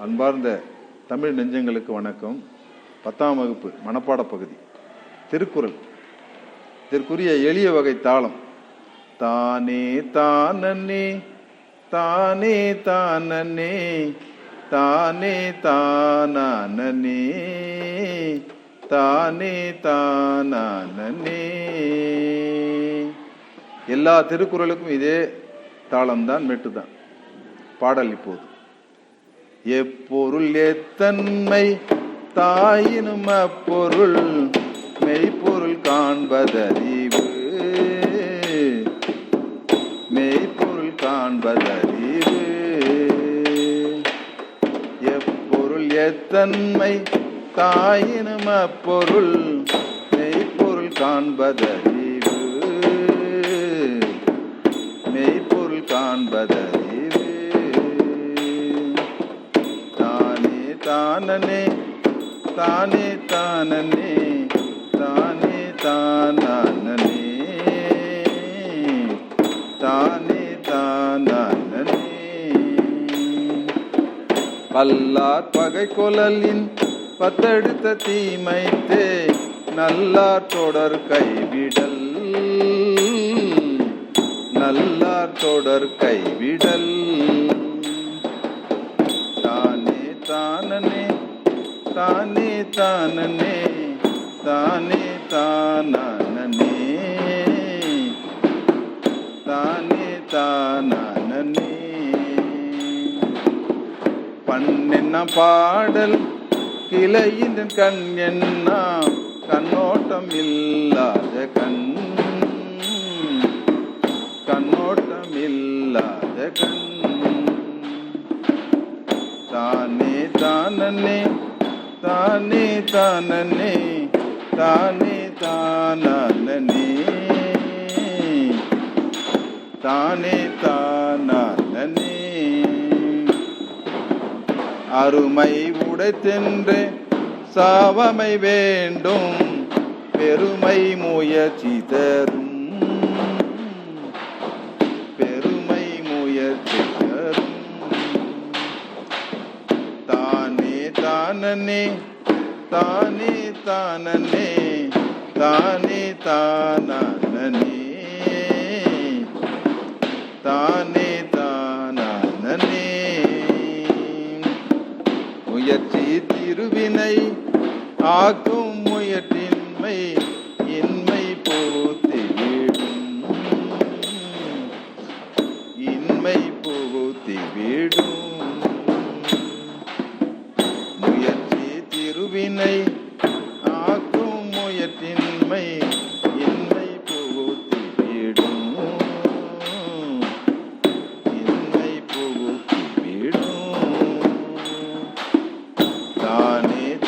அன்பார்ந்த தமிழ் நெஞ்சங்களுக்கு வணக்கம். பத்தாம் வகுப்பு மனப்பாட பகுதி. திருக்குறள். இதற்குரிய எளிய வகை தாளம். தானே தானே தானே தானே தானே தானே தானே தானே எல்லா திருக்குறளுக்கும் இதே தாளம்தான் மெட்டுதான். பாடல் இப்போது. எப்பொருள் எத்தன்மை தாயினும் அப்பொருள் மெய்ப்பொருள் காண்பதறிவு. மெய்ப்பொருள் காண்பதறிவு. எப்பொருள் எத்தன்மை தாயினும் அப்பொருள் மெய்ப்பொருள் காண்பதறிவு. மெய்ப்பொருள் காண்பதறிவு தானனே தானே தானனே தானே தானனே தானே தானனே. பல்லார் பகை கொலலின் பத்தெடுத்த தீமைத்தே நல்லார் தொடர் கைவிடல். நல்லார் தொடர் கைவிடல். தானே தானனே தானே தானனே தானே தானனே தானே பண்ணென்ன பாடல் கிளையின் கண் என்ன கண்ணோட்டம் இல்லாத கண். தானனே தானே தானனே தானே தானனே. தானே தானனே. அருமை உடைத்தென்று சாவமை வேண்டும் பெருமை முயற்சி தரும். தானனே தானே தானனே தானே தானனே தானே தானனே முயற்சி திருவினை ஆக்கும்